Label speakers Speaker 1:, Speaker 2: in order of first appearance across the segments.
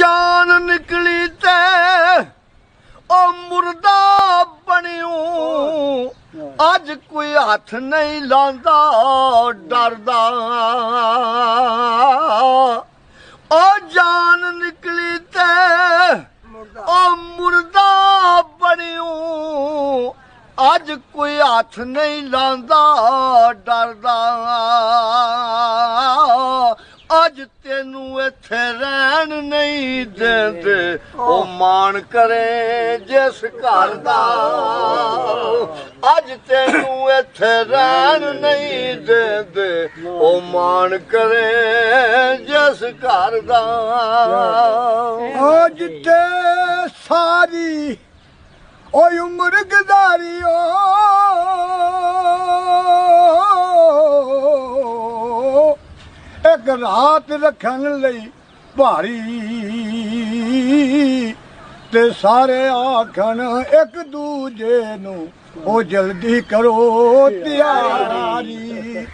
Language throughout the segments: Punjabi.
Speaker 1: ਜਾਨ ਨਿਕਲੀ ਤੇ ਉਹ ਮੁਰਦਾ ਬਣਿਓ। ਅੱਜ ਕੋਈ ਹੱਥ ਨਹੀਂ ਲਾਂਦਾ ਡਰਦਾ। ਉਹ ਜਾਨ ਨਿਕਲੀ ਤੇ ਉਹ ਮੁਰਦਾ ਬਣਿਓ। ਅੱਜ ਕੋਈ ਹੱਥ ਨਹੀਂ ਲਾਂਦਾ ਡਰ ਅੱਜ ਤੈਨੂੰ ਇੱਥੇ ਰਹਿਣ ਨਹੀਂ ਦਿੰਦੇ। ਉਹ ਮਾਣ ਕਰੇ ਜਿਸ ਘਰ ਦਾ। ਅੱਜ ਤੈਨੂੰ ਇੱਥੇ ਰਹਿਣ ਨਹੀਂ ਦਿੰਦੇ। ਉਹ ਮਾਣ ਕਰੇ ਜਿਸ ਘਰ ਦਾ।
Speaker 2: ਅੱਜ ਤੇ ਸਾਰੀ ਓਏ ਉਮਰ ਗਦਾਰੀ ਓ। ਇੱਕ ਰਾਤ ਰੱਖਣ ਲਈ ਭਾਰੀ ਤੇ ਸਾਰੇ ਆਖਣ ਇੱਕ ਦੂਜੇ ਨੂੰ, ਉਹ ਜਲਦੀ ਕਰੋ ਤਿਆਰੀ।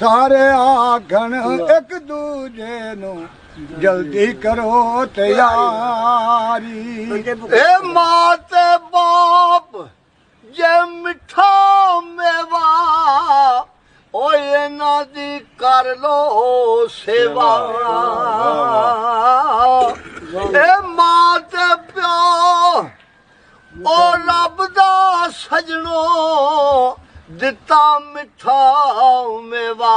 Speaker 2: ਸਾਰੇ ਆਖਣ ਇੱਕ ਦੂਜੇ ਨੂੰ, ਜਲਦੀ ਕਰੋ ਤਿਆਰੀ।
Speaker 1: ਏ ਮਾਂ ਤੇ ਬਾਪ ਜੇ ਮਿੱਠਾ ਕਰ ਲੋ ਸੇਵਾ। ਏ ਮਾਂ ਤੇ ਪਿਓ ਓ ਰੱਬ ਦਾ ਸਜਣੋ ਦਿੱਤਾ ਮਿੱਠਾ ਮੇਵਾ।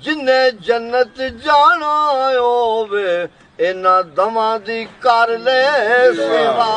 Speaker 1: ਜਿਨੇ ਜੰਨਤ ਜਾਣਾ ਹੋਵੇ ਇਹਨਾਂ ਦਵਾਂ ਦੀ ਕਰ ਲੈ ਸੇਵਾ।